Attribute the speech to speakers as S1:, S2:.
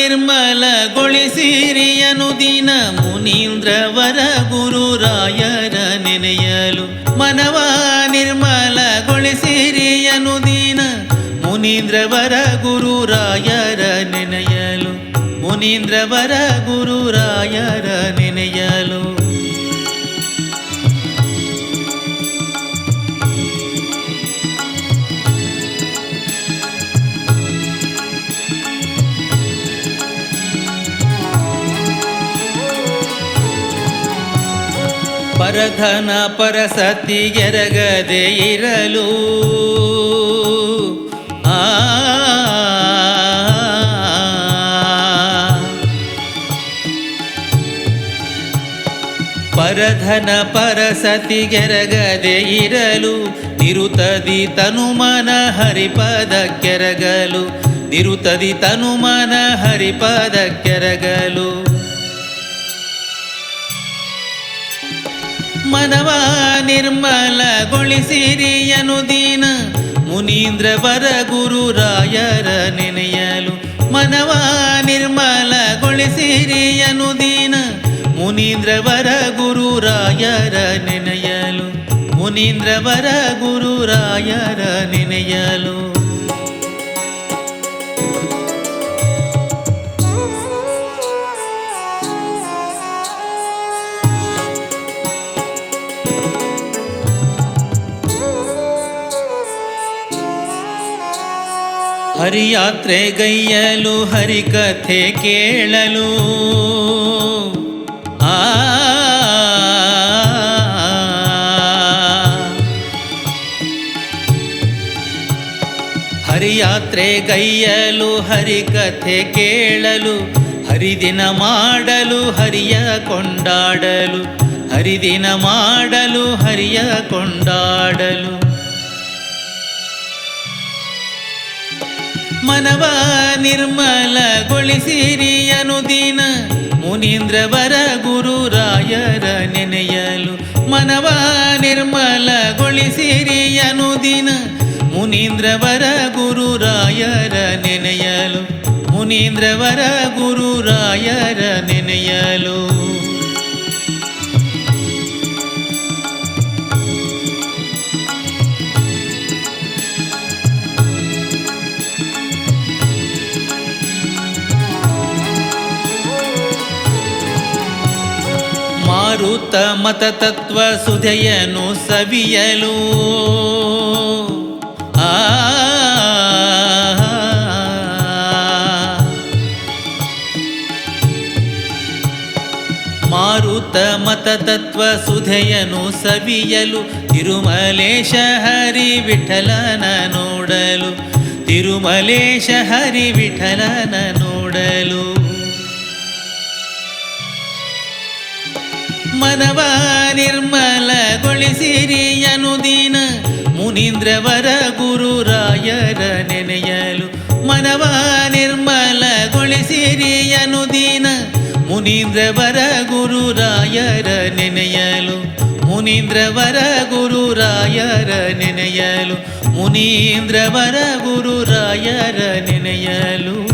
S1: ನಿರ್ಮಲಗೊಳಿಸಿರಿಯನು ದಿನ ಮುನೀಂದ್ರವರ ಗುರುರಾಯರ ನೆನೆಯಲು. ಮನವ ದಿನ ಮುನೀಂದ್ರವರ ಗುರುರಾಯರ ನೆನೆಯಲು. ಮುನೀಂದ್ರವರ ಗುರುರಾಯರ ನೆನೆಯಲು. ಪರಧನ ಪರಸತಿಗೆರಗದೆ ಇರಲು ಆ ಪರಧನ ಪರಸತಿಗೆರಗದೆ ಇರಲು ನಿರುತದಿ ತನುಮನ ಹರಿಪದ ಕೆರಗಲು ನಿರುತದಿ ತನುಮನ ಹರಿಪದ ಕೆರಗಲು ಮನವ ನಿರ್ಮಲಗೊಳಿಸಿರಿಯನು ಮುನೀಂದ್ರ ಮುನೀಂದ್ರವರ ಗುರುರಾಯರ ನೆನೆಯಲು ಮನವ ನಿರ್ಮಲಗೊಳಿಸಿರಿಯನು ಮುನೀಂದ್ರ ಮುನೀಂದ್ರವರ ಗುರುರಾಯರ ನೆನೆಯಲು ಮುನೀಂದ್ರವರ ಗುರುರಾಯರ ನೆನೆಯಲು. ಹರಿಯಾತ್ರೆ ಗೈಯಲು ಹರಿಕಥೆ ಕೇಳಲು ಆ ಗೈಯಲು ಹರಿಕಥೆ ಕೇಳಲು ಹರಿದಿನ ಮಾಡಲು ಹರಿಯ ಕೊಂಡಾಡಲು ಹರಿದಿನ ಮಾಡಲು ಹರಿಯ ಕೊಂಡಾಡಲು ಮನವ ನಿರ್ಮಲಗೊಳಿಸಿರಿ ದಿನ. ಮುನೀಂದ್ರವರ ಗುರುರಾಯರ ನೆನೆಯಲು ಮನವ ನಿರ್ಮಲಗೊಳಿಸಿರಿ ದಿನ. ಮುನೀಂದ್ರವರ ಗುರುರಾಯರ ನೆನೆಯಲು ಮುನೀಂದ್ರವರ ಗುರುರಾಯರ ನೆನೆಯಲು. ಮಾರುತ ಮತ ತತ್ವ ಸುಧೆಯನು ಸವಿಯಲು ಆ ಮಾರುತ ಮತ ತತ್ವ ಸುಧೆಯನು ಸವಿಯಲು ತಿರುಮಲೇಶ ಹರಿ ವಿಠಲನ ನೋಡಲು ತಿರುಮಲೇಶ ಹರಿ ವಿಠಲನ ನೋಡಲು ಮನವ ನಿರ್ಮಲಗೊಳಿಸಿರಿ ಅನುದೀನ. ಮುನೀಂದ್ರವರ ಗುರುರಾಯರ ನೆನೆಯಲು ಮನವ ನಿರ್ಮಲಗೊಳಿಸಿರಿ ಅನುದೀನ. ಮುನೀಂದ್ರವರ ಗುರುರಾಯರ ನೆನೆಯಲು, ಮುನೀಂದ್ರವರ ಗುರುರಾಯರ ನೆನೆಯಲು, ಮುನೀಂದ್ರವರ ಗುರುರಾಯರ ನೆನೆಯಲು.